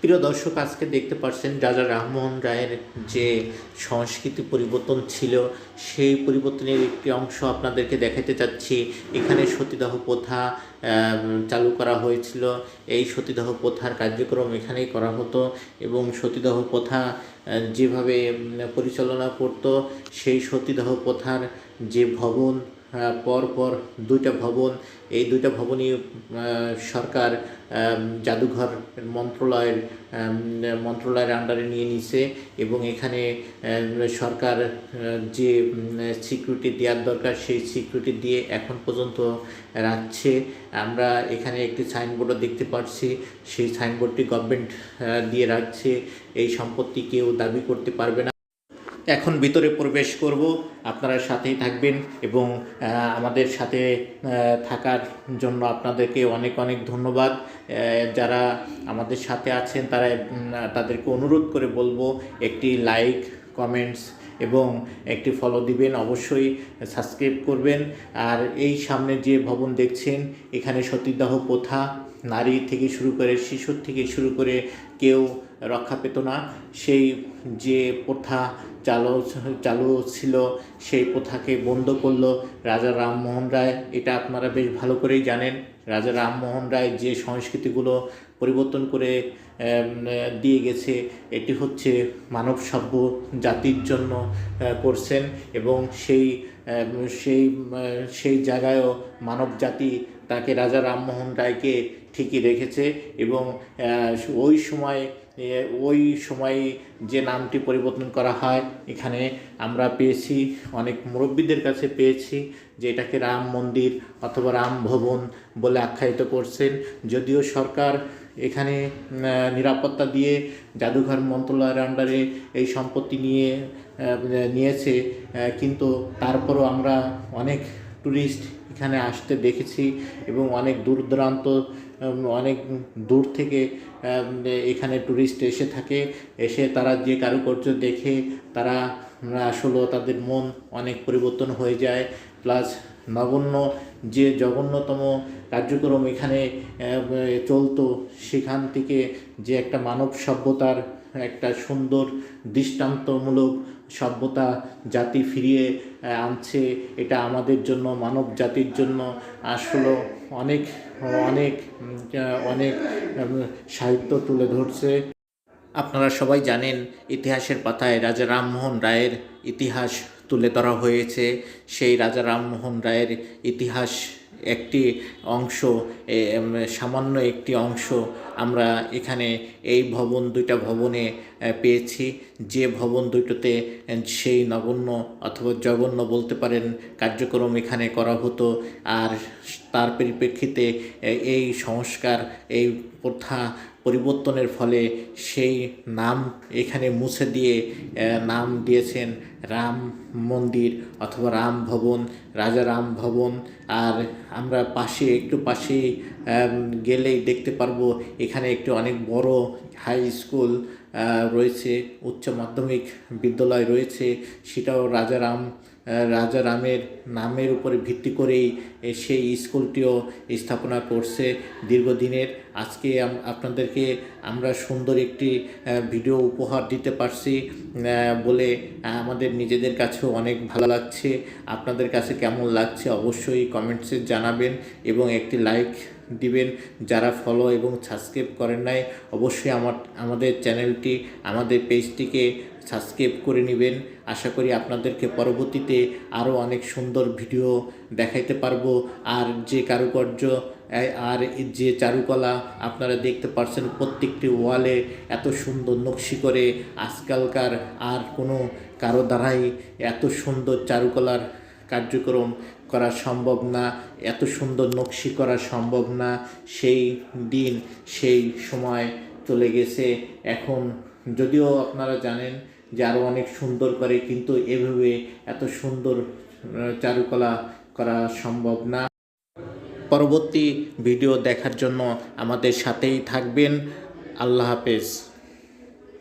প্রিয় দর্শক, আজকে দেখতে পাচ্ছেন রাজা রামমোহন রায়ের যে সংস্কৃতি পরিবর্তন ছিল, সেই পরিবর্তনের একটি অংশ আপনাদেরকে দেখাতে চাচ্ছি। এখানে সতীদাহ প্রথা চালু করা হয়েছিল। এই সতীদাহ প্রথার কার্যক্রম এখানেই করা হতো এবং সতীদাহ প্রথা যেভাবে পরিচালনা করত, সেই সতীদাহ প্রথার যে ভবন আহ, পর পর দুইটা ভবন এই দুইটা ভবনই সরকার জাদুঘর মন্ত্রণালয়ের মন্ত্রণালয়ের আন্ডারে নিয়ে নিছে এবং এখানে সরকার যে সিকিউরিটি দেওয়ার দরকার সেই সিকিউরিটি দিয়ে এখন পর্যন্ত রাখছে। আমরা এখানে একটি সাইনবোর্ডও দেখতে পাচ্ছি সেই সাইনবোর্ডটি গভর্নমেন্ট দিয়ে রাখছে। এই সম্পত্তি কেউ দাবি করতে পারবে না। এখন ভিতরে প্রবেশ করব, আপনারা সাথেই থাকবেন এবং আমাদের সাথে থাকার জন্য আপনাদেরকে অনেক অনেক ধন্যবাদ। যারা আমাদের সাথে আছেন, তারা তাদেরকে অনুরোধ করে বলব, একটি লাইক, কমেন্টস এবং একটি ফলো দিবেন, অবশ্যই সাবস্ক্রাইব করবেন। আর এই সামনে যে ভবন দেখছেন, এখানে সতীদাহ প্রথা, নারী থেকে শুরু করে শিশুর থেকে শুরু করে কেউ রক্ষা পেত না। সেই যে প্রথা চালু চালু ছিল, সেই প্রথাকে বন্ধ করল রাজা রামমোহন রায়। এটা আপনারা বেশ ভালো করেই জানেন। রাজা রামমোহন রায় যে সংস্কৃতিগুলো পরিবর্তন করে দিয়ে গেছে, এটি হচ্ছে মানব সভ্য জাতির জন্য করছেন এবং সেই সেই সেই জায়গায়ও মানব জাতি তাকে রাজা রামমোহন রায়কে ঠিকই রেখেছে এবং ওই সময় ওই সময় যে নামটি পরিবর্তন করা হয়, এখানে আমরা পেয়েছি, অনেক মুরব্বীদের কাছে পেয়েছি যে এটাকে রাম মন্দির অথবা রাম ভবন বলে আখ্যায়িত করছেন। যদিও সরকার এখানে নিরাপত্তা দিয়ে জাদুঘর মন্ত্রণালয়ের আন্ডারে এই সম্পত্তি নিয়ে নিয়েছে কিন্তু তারপরও আমরা অনেক ট্যুরিস্ট এখানে আসতে দেখেছি এবং অনেক দূর দূরান্ত অনেক দূর থেকে এখানে ট্যুরিস্ট এসে থাকে। এসে তারা যে কারুকার্য দেখে তারা উম, আসলে তাদের মন অনেক পরিবর্তন হয়ে যায়। প্লাস নগণ্য যে জঘন্যতম কার্যক্রম এখানে চলতো সেখান থেকে যে একটা মানব সভ্যতার একটা সুন্দর দৃষ্টান্তমূলক সভ্যতা জাতি ফিরিয়ে আনছে এটা আমাদের জন্য মানব জাতির জন্য আসলে অনেক অনেক অনেক সাহিত্য তুলে ধরছে। আপনারা সবাই জানেন ইতিহাসের পাতায় রাজা রামমোহন রায়ের ইতিহাস তুলে ধরা হয়েছে। সেই রাজা রামমোহন রায়ের ইতিহাস একটি অংশ সামান্য একটি অংশ আমরা এখানে এই ভবন দুইটা ভবনে পেয়েছি। যে ভবন দুটোতে সেই নগণ্য অথবা জঘন্য বলতে পারেন কার্যক্রম এখানে করা হতো। আর তার পরিপ্রেক্ষিতে এই সংস্কার, এই প্রথা পরিবর্তনের ফলে সেই নাম এখানে মুছে দিয়ে নাম দিয়েছেন রাম মন্দির অথবা রাম ভবন, রাজা রাম ভবন। আর আমরা পাশে, একটু পাশে গেলেই দেখতে পারব এখানে একটি অনেক বড় হাই স্কুল রয়েছে, উচ্চ মাধ্যমিক বিদ্যালয় রয়েছে, সেটাও রাজারাম আহ, রাজারামের নামের উপরে ভিত্তি করেই সেই স্কুলটিও স্থাপনা করছে দীর্ঘদিনের। আজকে আপনাদেরকে আমরা সুন্দর একটি ভিডিও উপহার দিতে পারছি বলে আমাদের নিজেদের কাছেও অনেক ভালো লাগছে। আপনাদের কাছে কেমন লাগছে অবশ্যই কমেন্টসে জানাবেন এবং একটি লাইক দিবেন। যারা ফলো এবং সাবস্ক্রাইব করেন নাই অবশ্যই আমার আমাদের চ্যানেলটি আমাদের পেজটিকে সাবস্ক্রাইব করে নেবেন। আশা করি আপনাদেরকে পরবর্তীতে আরও অনেক সুন্দর ভিডিও দেখাইতে পারব। আর যে কারুকার্য আর যে চারুকলা আপনারা দেখতে পাচ্ছেন প্রত্যেকটি ওয়ালে এত সুন্দর নকশি করে আজকালকার আর কোনো কারও দ্বারাই এত সুন্দর চারুকলার কার্যক্রম করা সম্ভব না, এত সুন্দর নকশি করা সম্ভব না। সেই দিন, সেই সময় চলে গেছে। এখন যদিও আপনারা জানেন যে আরও অনেক সুন্দর করে কিন্তু এভাবে এত সুন্দর চারুকলা করা সম্ভব না। পরবর্তী ভিডিও দেখার জন্য আমাদের সাথেই থাকবেন। আল্লাহ হাফেজ।